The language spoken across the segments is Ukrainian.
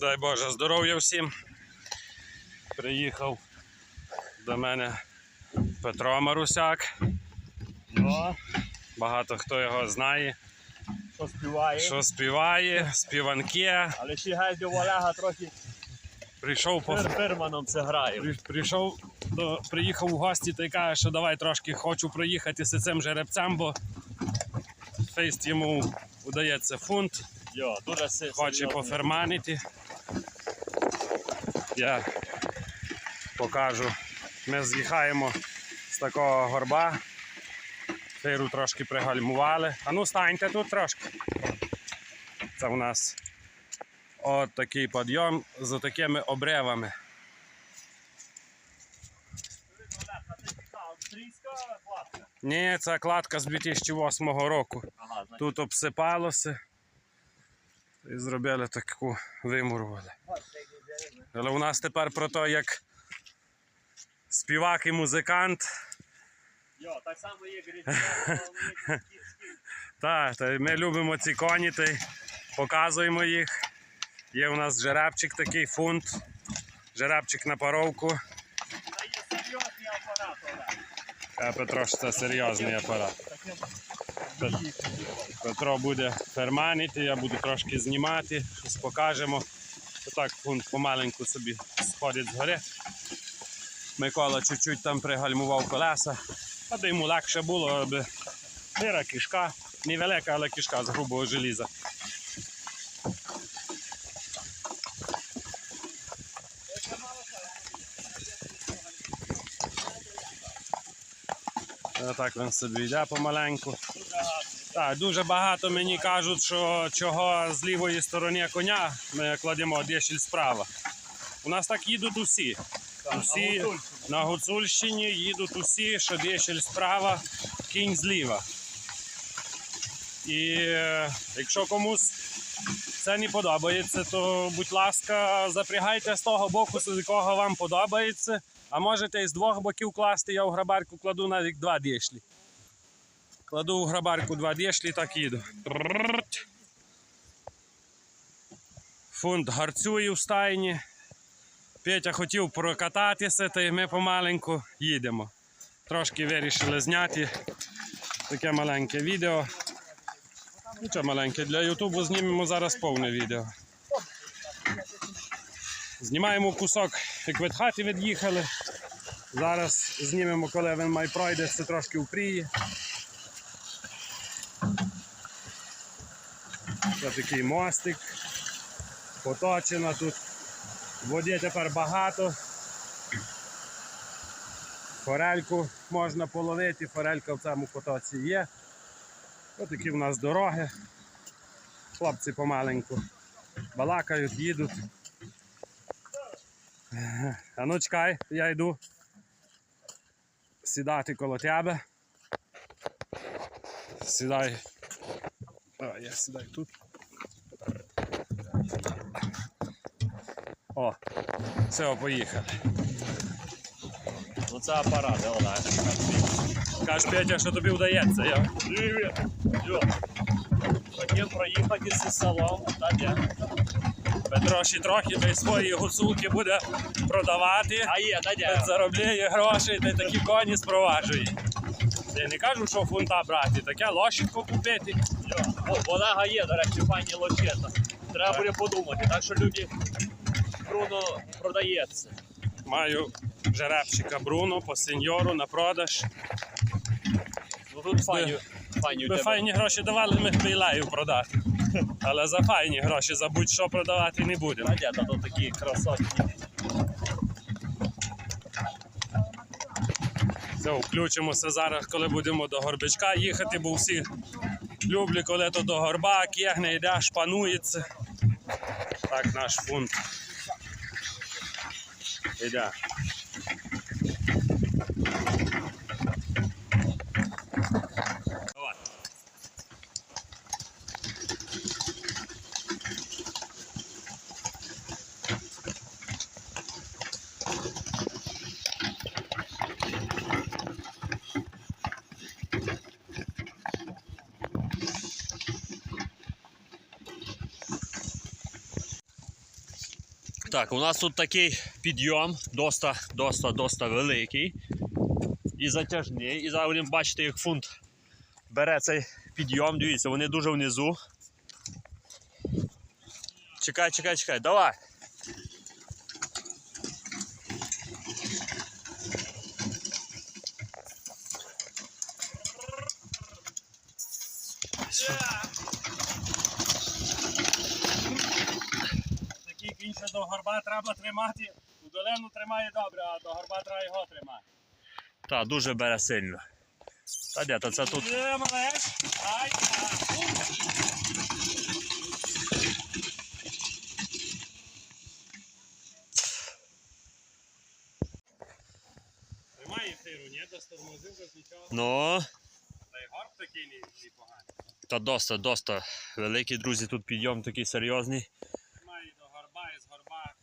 Дай Боже здоров'я всім. Приїхав до мене Петро Марусяк. Йо, Багато хто його знає, що співає. що співає, співанки. Але ще до Олега трохи Прийшов по фір фірманом це грає. При- Прийшов до приїхав у гості та й каже, що давай трошки хочу проїхати з цим жеребцем, бо фейст йому удається фунт, хоче поферманити. Я покажу. Ми з'їхаємо з такого горба. Фейру трошки пригальмували. А ну станьте тут трошки. Це у нас от такий підйом з такими обривами. Ні, це кладка з 2008 року. Тут обсипалося і зробили таку вимурували. Але у нас тепер про те, як співак і музикант. Йо, так само є Так, та ми любимо ці коні, та показуємо їх. Є у нас жеребчик такий фунт, жеребчик на паровку. Та є серйозний апарат, Олег. Петро ж це серйозний апарат. Петро буде ферманити, я буду трошки знімати, щось покажемо. Отак фунт помаленьку собі сходить з гори. Микола чуть-чуть там пригальмував колеса, аби йому легше було, аби мира кишка, невелика, але кишка з грубого желіза. Так він собі йде помаленьку. Так, дуже багато мені кажуть, що чого з лівої сторони коня ми кладемо дешіль справа. У нас так їдуть усі. Усі на Гуцульщині. на Гуцульщині їдуть усі, що дешіль справа, кінь зліва. І е, якщо комусь це не подобається, то будь ласка, запрягайте з того боку, з якого вам подобається. А можете і з двох боків класти, я в грабарку кладу навіть два дішлі. Кладу в грабарку два дішлі, так їду. Фунт гарцює в стайні. Петя хотів прокататися, та й ми помаленьку їдемо. Трошки вирішили зняти таке маленьке відео. Нічого маленьке, для Ютубу знімемо зараз повне відео. Знімаємо кусок, як від хати від'їхали. Зараз знімемо, коли він має пройде, це трошки впріє. Це такий мостик. Поточено тут. Воді тепер багато. Форельку можна половити, форелька в цьому потоці є. Ось такі в нас дороги. Хлопці помаленьку балакають, їдуть. А ну чекай, я йду сідати коло тебе. Сідай. А, я сідаю тут. О, все, поїхали. Ну це апарат, де Олег. Кажеш, Петя, що тобі вдається. Я... Привіт. Хотів проїхати зі селом, та де. Петро ще трохи та й свої гуцулки буде продавати. А є, та де. Заробляє гроші та й такі коні спроваджує. Я не кажу, що фунта брати, таке лошадку купити. Йо. О, в Олега є, до речі, пані лочета. Треба буде подумати. Так що люди Бруно продається. Маю жеребчика Бруно по сеньору на продаж. Ну тут фані у Би тебе. файні гроші давали, ми леїв продати. Але за файні гроші, за будь-що продавати не будемо. Та то такі красотки. Все, включимося зараз, коли будемо до горбичка їхати, бо всі люблять, коли то до горба, кегне йде, шпанується. Так наш фунт. Іде. Давай. Так, у нас тут такий підйом, доста, доста, доста великий і затяжний. І зараз будемо бачити, як фунт бере цей підйом. Дивіться, вони дуже внизу. Чекай, чекай, чекай, давай. Такий ще до горба треба тримати. У долину тримає добре, а до горба треба його тримати. Так, дуже бере сильно. Та де, та це тут. Є, малеш. Ай. Тримає фіру, ні? Достормозив без нічого. Ну, Та й горб такий не, не поганий. та доста, доста. Великий, друзі, тут підйом такий серйозний. Має до горба і з горба.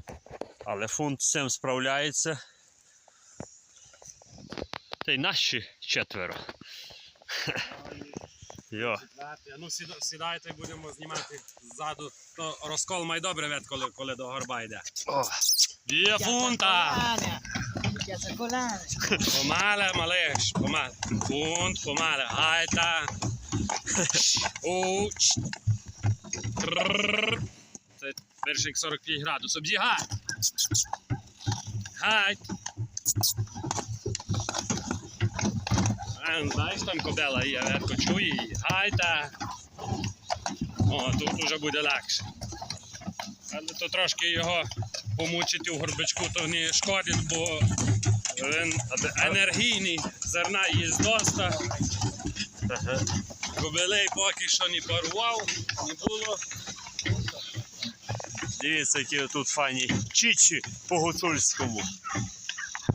Але фунт з цим справляється. Та й наші четверо. Йо. Ну сідайте, будемо знімати ззаду. То розкол має добре вид, коли, коли до горба йде. О. Є фунта! Помале, малеш, помале. Фунт, помале. Гайта. О, ч. Це перший 45 градусів. Обзігай. Гай. А, знаєш, там кобела є, ветко чує її. Гайта. О, тут уже буде легше. Але то трошки його помучити у горбичку, то не шкодить, бо він енергійний, зерна їсть доста. Кобилей поки що не парував, не було. Дивіться, які тут фані чічі по гуцульському.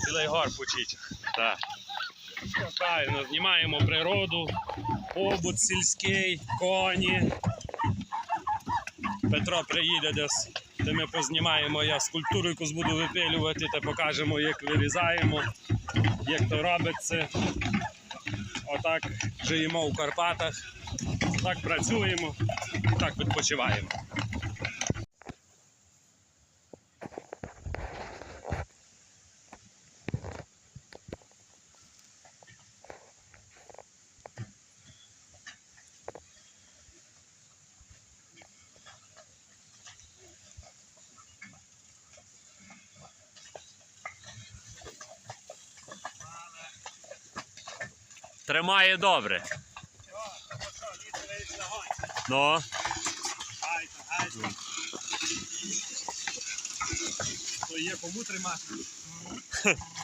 Цілий гор почить. Так. Знімаємо природу, побут сільський, коні. Петро приїде десь, де ми познімаємо, я скульптуру якусь буду випилювати та покажемо, як вирізаємо, як то робиться. Отак живемо у Карпатах, так працюємо так відпочиваємо. Тримає добре. Ну. То є кому тримати.